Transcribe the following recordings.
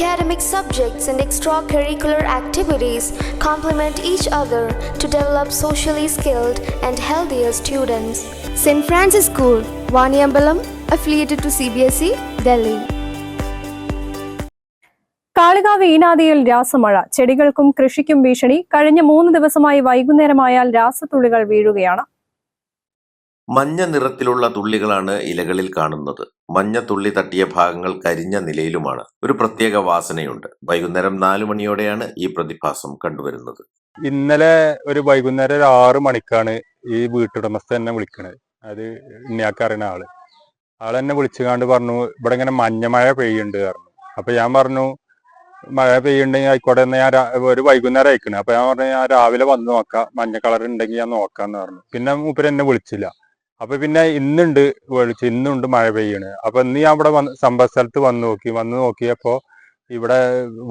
Academic subjects and extracurricular activities complement each other to develop socially skilled and healthier students. St. Francis School, Vaniambalam, affiliated to CBSE, E, Delhi. Kalikavu ഈനാദിയിൽ രാസമഴ ചെടികൾക്കും കൃഷിക്കും ഭീഷണി കഴിഞ്ഞ മൂന്ന് ദിവസമായി വൈകുന്നേരമായാൽ രാസത്തുള്ളികൾ വീഴുകയാണ് മഞ്ഞ നിറത്തിലുള്ള തുള്ളികളാണ് ഇലകളിൽ കാണുന്നത്. മഞ്ഞ തുള്ളി തട്ടിയ ഭാഗങ്ങൾ കരിഞ്ഞ നിലയിലുമാണ്. ഒരു പ്രത്യേക വാസനയുണ്ട്. വൈകുന്നേരം നാലു മണിയോടെയാണ് ഈ പ്രതിഭാസം കണ്ടുവരുന്നത്. ഇന്നലെ ഒരു വൈകുന്നേരം ഒരു ആറ് മണിക്കാണ് ഈ വീട്ടുടമസ്ഥ എന്നെ വിളിക്കണത്. അത് ഇണ്ണിയാക്കറിയുന്ന ആൾ. ആൾ എന്നെ വിളിച്ചുകാണ്ട് പറഞ്ഞു ഇവിടെ ഇങ്ങനെ മഞ്ഞ മഴ പെയ്യുണ്ട് പറഞ്ഞു. അപ്പൊ ഞാൻ പറഞ്ഞു മഴ പെയ്യുണ്ടെങ്കിൽ ആയിക്കോട്ടെ എന്ന് ഞാൻ ഒരു വൈകുന്നേരം അയക്കണേ അപ്പൊ ഞാൻ പറഞ്ഞു ഞാൻ രാവിലെ വന്ന് നോക്കാം. മഞ്ഞ കളർ ഉണ്ടെങ്കിൽ ഞാൻ നോക്കാന്ന് പറഞ്ഞു. പിന്നെ മൂപ്പര് എന്നെ വിളിച്ചില്ല. അപ്പൊ പിന്നെ ഇന്നുണ്ട് വെളിച്ചം ഇന്നുണ്ട് മഴ പെയ്യണ്. അപ്പൊ ഇന്ന് ഞാൻ ഇവിടെ സംഭവ സ്ഥലത്ത് വന്ന് നോക്കി വന്ന് നോക്കിയപ്പോ ഇവിടെ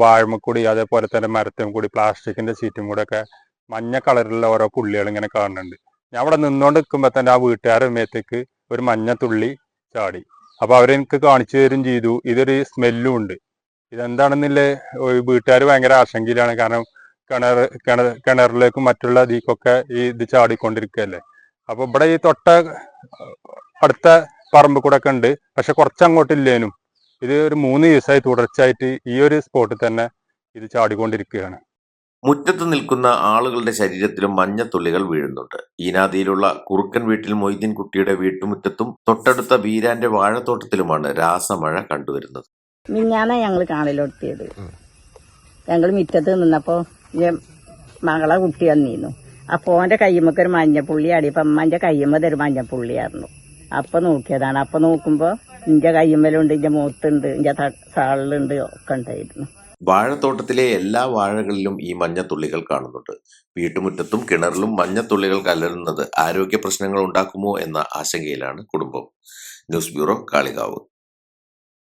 വാഴമക്കൂടി അതേപോലെ തന്നെ മരത്തും കൂടി പ്ലാസ്റ്റിക്കിന്റെ സീറ്റും കൂടെ ഒക്കെ മഞ്ഞ കളറിലുള്ള ഓരോ പുള്ളികൾ ഇങ്ങനെ കാണുന്നുണ്ട്. ഞാൻ അവിടെ നിന്നുകൊണ്ട് നിൽക്കുമ്പോ തന്നെ ആ വീട്ടുകാരുടെ മേത്തേക്ക് ഒരു മഞ്ഞ തുള്ളി ചാടി. അപ്പൊ അവരെനിക്ക് കാണിച്ചു തരും ചെയ്തു. ഇതൊരു സ്മെല്ലും ഉണ്ട്. ഇതെന്താണെന്നില്ല? വീട്ടുകാർ ഭയങ്കര ആശങ്കയിലാണ്. കാരണം കിണർ കിണർ കിണറിലേക്കും മറ്റുള്ള ഇതിക്കൊക്കെ ഈ ഇത് ചാടിക്കൊണ്ടിരിക്കുകയല്ലേ? അപ്പൊ ഇവിടെ ഈ തൊട്ട അടുത്ത പറമ്പ് കൂടെ ഒക്കെ ഉണ്ട്. പക്ഷെ കുറച്ചങ്ങോട്ടില്ലേനും ഇത് ഒരു മൂന്ന് ദിവസമായി തുടർച്ചയായിട്ട് ഈ ഒരു സ്പോട്ടിൽ തന്നെ ഇത് ചാടിക്കൊണ്ടിരിക്കുകയാണ്. മുറ്റത്ത് നിൽക്കുന്ന ആളുകളുടെ ശരീരത്തിലും മഞ്ഞത്തുള്ളികൾ വീഴുന്നുണ്ട്. ഈനാദിയിലുള്ള കുറുക്കൻ വീട്ടിൽ മൊയ്തീൻ കുട്ടിയുടെ വീട്ടുമുറ്റത്തും തൊട്ടടുത്ത വീരാന്റെ വാഴത്തോട്ടത്തിലുമാണ് രാസമഴ കണ്ടുവരുന്നത്. മിഞ്ഞാന്ന ഞങ്ങൾ കാണലൊടുത്തിയത് ഞങ്ങൾ മുറ്റത്ത് നിന്നപ്പോ മകളെ കുട്ടി വന്നിരുന്നു. അപ്പൊ ഓന്റെ കയ്യുമ്മക്ക് ഒരു മഞ്ഞപ്പുള്ളി അടിയപ്പോ അമ്മന്റെ കയ്യുമ്മത് ഒരു മഞ്ഞപ്പുള്ളിയായിരുന്നു അപ്പൊ നോക്കിയതാണ്. അപ്പൊ നോക്കുമ്പോ ഇന്റെ കയ്യുമ്മലുണ്ട് ഇന്റെ മൂത്തുണ്ട് ഇന്റെ സാളിലുണ്ട് ഒക്കെ ഉണ്ടായിരുന്നു. വാഴത്തോട്ടത്തിലെ എല്ലാ വാഴകളിലും ഈ മഞ്ഞത്തുള്ളികൾ കാണുന്നുണ്ട്. വീട്ടുമുറ്റത്തും കിണറിലും മഞ്ഞത്തുള്ളികൾ കലരുന്നത് ആരോഗ്യ പ്രശ്നങ്ങൾ ഉണ്ടാക്കുമോ എന്ന ആശങ്കയിലാണ് കുടുംബം. News bureau Kalikavu.